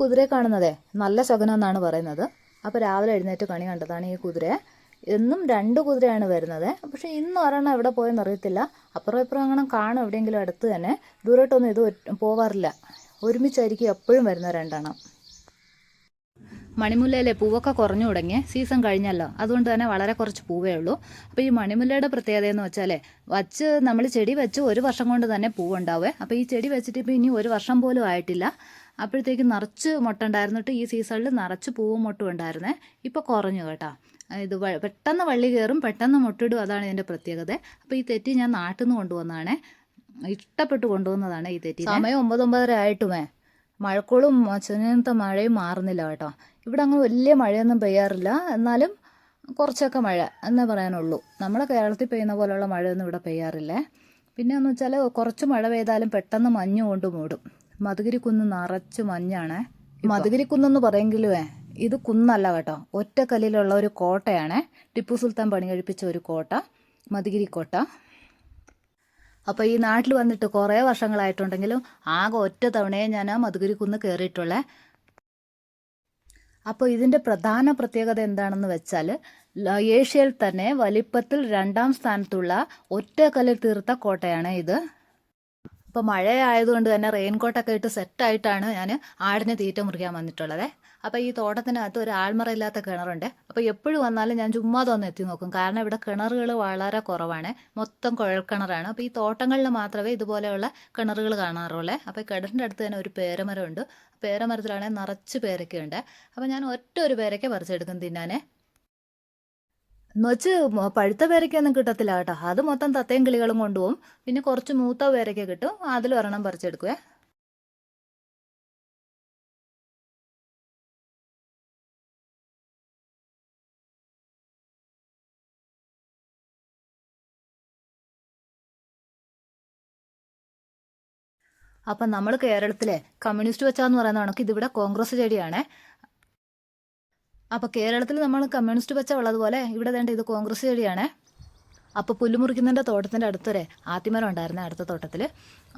കുതിരയെ കാണുന്നതേ? നല്ല ശകനം എന്നാണ് പറയുന്നത്. അപ്പോൾ രാവിലെ എഴുന്നേറ്റ് കണി കണ്ടതാണ് ഈ കുതിരയെ. എന്നും രണ്ട് കുതിരയാണ് വരുന്നത്. പക്ഷേ ഇന്ന് ഒരെണ്ണം എവിടെ പോയെന്ന് അറിയത്തില്ല. അപ്പുറം ഇപ്പുറം അങ്ങനെ കാണും എവിടെയെങ്കിലും അടുത്ത് തന്നെ. ദൂരോട്ടൊന്നും ഇത് പോകാറില്ല ഒരുമിച്ചായിരിക്കും എപ്പോഴും വരുന്ന രണ്ടെണ്ണം. മണിമുല്ലയിലെ പൂവൊക്കെ കുറഞ്ഞു തുടങ്ങിയ സീസൺ കഴിഞ്ഞല്ലോ. അതുകൊണ്ട് തന്നെ വളരെ കുറച്ച് പൂവേ ഉള്ളൂ. അപ്പോൾ ഈ മണിമുല്ലയുടെ പ്രത്യേകത എന്ന് വെച്ചാൽ വച്ച് നമ്മൾ ചെടി വെച്ച് ഒരു വർഷം കൊണ്ട് തന്നെ പൂവുണ്ടാവേ. അപ്പോൾ ഈ ചെടി വെച്ചിട്ട് ഇപ്പോൾ ഇനി ഒരു വർഷം പോലും ആയിട്ടില്ല. അപ്പോഴത്തേക്ക് നിറച്ച് മുട്ട ഉണ്ടായിരുന്നിട്ട് ഈ സീസണിൽ നിറച്ച് പൂവും മുട്ടും ഉണ്ടായിരുന്നേ. ഇപ്പോൾ കുറഞ്ഞു കേട്ടോ. ഇത് പെട്ടെന്ന് വള്ളി കയറും പെട്ടെന്ന് മുട്ടിടും അതാണ് ഇതിന്റെ പ്രത്യേകത. അപ്പോൾ ഈ തെറ്റി ഞാൻ നാട്ടിൽ നിന്ന് കൊണ്ടുവന്നതാണേ. ഇഷ്ടപ്പെട്ട് കൊണ്ടുവന്നതാണ് ഈ തെറ്റി സമയം ഒമ്പത് ഒമ്പതര ആയിട്ടുമേ. മഴക്കോളും ചെന്നത്തെ മഴയും മാറുന്നില്ല കേട്ടോ. ഇവിടെ അങ്ങ് വലിയ മഴയൊന്നും പെയ്യാറില്ല. എന്നാലും കുറച്ചൊക്കെ മഴ എന്നേ പറയാനുള്ളൂ. നമ്മളെ കേരളത്തിൽ പെയ്യുന്ന പോലെയുള്ള മഴയൊന്നും ഇവിടെ പെയ്യാറില്ലേ. പിന്നെ എന്ന് വെച്ചാൽ കുറച്ച് മഴ പെയ്താലും പെട്ടെന്ന് മഞ്ഞ് കൊണ്ട് മൂടും. മധുഗിരി കുന്ന് നിറച്ച് മഞ്ഞാണ്. മധുഗിരി കുന്നെന്ന് പറയുമെങ്കിലുവേ ഇത് കുന്നല്ല കേട്ടോ. ഒറ്റക്കല്ലിലുള്ള ഒരു കോട്ടയാണ്. ടിപ്പു സുൽത്താൻ പണി കഴിപ്പിച്ച ഒരു കോട്ട മധുഗിരി കോട്ട. അപ്പോൾ ഈ നാട്ടിൽ വന്നിട്ട് കുറേ വർഷങ്ങളായിട്ടുണ്ടെങ്കിലും ആകെ ഒറ്റ തവണയെ ഞാൻ ആ മധുഗിരി കുന്ന് കയറിയിട്ടുള്ളേ അപ്പോൾ ഇതിന്റെ പ്രധാന പ്രത്യേകത എന്താണെന്ന് വെച്ചാൽ ഏഷ്യയിൽ തന്നെ വലിപ്പത്തിൽ രണ്ടാം സ്ഥാനത്തുള്ള ഒറ്റക്കല്ലിൽ തീർത്ത കോട്ടയാണ് ഇത്. ഇപ്പോൾ മഴയായതുകൊണ്ട് തന്നെ റെയിൻകോട്ടൊക്കെ ഇട്ട് സെറ്റായിട്ടാണ് ഞാൻ ആടിന് തീറ്റ മുറിക്കാൻ വന്നിട്ടുള്ളത്. അപ്പോൾ ഈ തോട്ടത്തിനകത്ത് ഒരു ആൾമറയില്ലാത്ത കിണറുണ്ട്. അപ്പോൾ എപ്പോഴും വന്നാലും ഞാൻ ചുമ്മാതെ ഒന്ന് എത്തി നോക്കും. കാരണം ഇവിടെ കിണറുകൾ വളരെ കുറവാണ്. മൊത്തം കുഴൽക്കിണറാണ്. അപ്പോൾ ഈ തോട്ടങ്ങളിൽ മാത്രമേ ഇതുപോലെയുള്ള കിണറുകൾ കാണാറുള്ളൂ. അപ്പോൾ കിണറിന്റെ അടുത്ത് തന്നെ ഒരു പേരമരമുണ്ട്. പേരമരത്തിലാണെങ്കിൽ നിറച്ച് പേരക്കയുണ്ട്. അപ്പോൾ ഞാൻ ഒറ്റ ഒരു പേരക്ക പറിച്ചെടുക്കും തിന്നാനേ. എന്ന് വെച്ച് പഴുത്ത പേരയ്ക്കൊന്നും കിട്ടത്തില്ല കേട്ടോ. അത് മൊത്തം തത്തയും കിളികളും കൊണ്ടുപോകും. പിന്നെ കുറച്ച് മൂത്ത പേരയ്ക്ക കിട്ടും. അതിൽ ഒരെണ്ണം പറിച്ചെടുക്കുവേ. അപ്പം നമ്മൾ കേരളത്തിലെ കമ്മ്യൂണിസ്റ്റ് വെച്ചാന്ന് പറയുന്ന കണക്ക് ഇതിവിടെ കോൺഗ്രസ് ചെടിയാണേ. അപ്പോൾ കേരളത്തിൽ നമ്മൾ കമ്മ്യൂണിസ്റ്റ് പച്ച ഉള്ളതുപോലെ ഇവിടെ വേണ്ട ഇത് കോൺഗ്രസ് ചെടിയാണേ. അപ്പോൾ പുല്ലുമുറിക്കുന്നതിന്റെ തോട്ടത്തിന്റെ അടുത്തൊരു ആത്തിമരം ഉണ്ടായിരുന്നു അടുത്ത തോട്ടത്തിൽ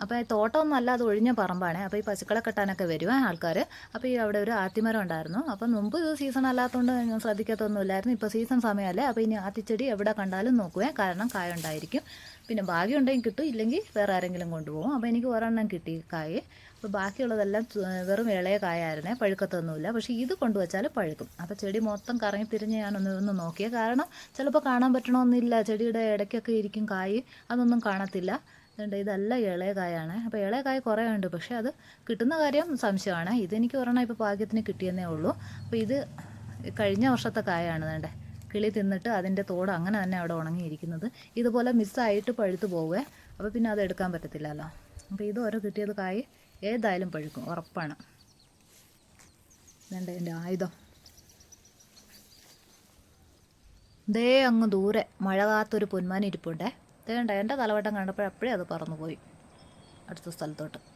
അപ്പോൾ തോട്ടമൊന്നും അല്ല അത് ഒഴിഞ്ഞ പറമ്പാണ്. അപ്പോൾ ഈ പശുക്കളെ കെട്ടാനൊക്കെ വരുവാൻ ആൾക്കാർ അപ്പോൾ ഈ അവിടെ ഒരു ആത്തിമരം ഉണ്ടായിരുന്നു. അപ്പോൾ മുമ്പ് ഇത് സീസൺ അല്ലാത്തതുകൊണ്ട് ഞാൻ ശ്രദ്ധിക്കാത്തൊന്നുമില്ലായിരുന്നു. ഇപ്പോൾ സീസൺ സമയമല്ലേ അപ്പോൾ ഇനി ആത്തിച്ചെടി എവിടെ കണ്ടാലും നോക്കുവേ. കാരണം കായ ഉണ്ടായിരിക്കും. പിന്നെ ഭാഗ്യം ഉണ്ടെങ്കിൽ കിട്ടും ഇല്ലെങ്കിൽ വേറെ ആരെങ്കിലും കൊണ്ടുപോകും. അപ്പോൾ എനിക്ക് ഒരെണ്ണം കിട്ടി കായ്. അപ്പോൾ ബാക്കിയുള്ളതെല്ലാം വെറും ഇളയ കായായിരുന്നേ പഴുക്കത്തൊന്നുമില്ല. പക്ഷേ ഇത് കൊണ്ടുവച്ചാൽ പഴുക്കും. അപ്പോൾ ചെടി മൊത്തം കറങ്ങി തിരിഞ്ഞ് ഞാനൊന്ന് ഒന്ന് നോക്കിയത് കാരണം ചിലപ്പോൾ കാണാൻ പറ്റണമെന്നില്ല. ചെടിയുടെ ഇടയ്ക്കൊക്കെ ഇരിക്കും കായ്. അതൊന്നും കാണത്തില്ല. അതുകൊണ്ട് ഇതല്ല ഇളയ കായാണ്. അപ്പോൾ ഇളയ കായ് കുറേ ഉണ്ട്. പക്ഷേ അത് കിട്ടുന്ന കാര്യം സംശയമാണ്. ഇതെനിക്ക് ഒരെണ്ണം ഇപ്പോൾ ഭാഗ്യത്തിന് കിട്ടിയെന്നേ ഉള്ളൂ. അപ്പോൾ ഇത് കഴിഞ്ഞ വർഷത്തെ കായാണ് വേണ്ടേ കിളി തിന്നിട്ട് അതിന്റെ തോട് അങ്ങനെ തന്നെ അവിടെ ഉണങ്ങിയിരിക്കുന്നത്. ഇതുപോലെ മിസ്സായിട്ട് പഴുത്തു പോവുക അപ്പോൾ പിന്നെ അത് എടുക്കാൻ പറ്റത്തില്ലല്ലോ. അപ്പോൾ ഇത് ഓരോ കിട്ടിയത് കായ് ഏതായാലും പഴുക്കും. ഉറപ്പാണ്. വേണ്ട എന്റെ ആയുധം. ദേ അങ്ങ് ദൂരെ. മഴ കാത്തൊരു പൊന്മാനിരിപ്പുണ്ടേ. ദേണ്ട എന്റെ തലവട്ടം കണ്ടപ്പോൾ അപ്പോഴേ അത് പറന്നുപോയി. അടുത്ത സ്ഥലത്തോട്ട്.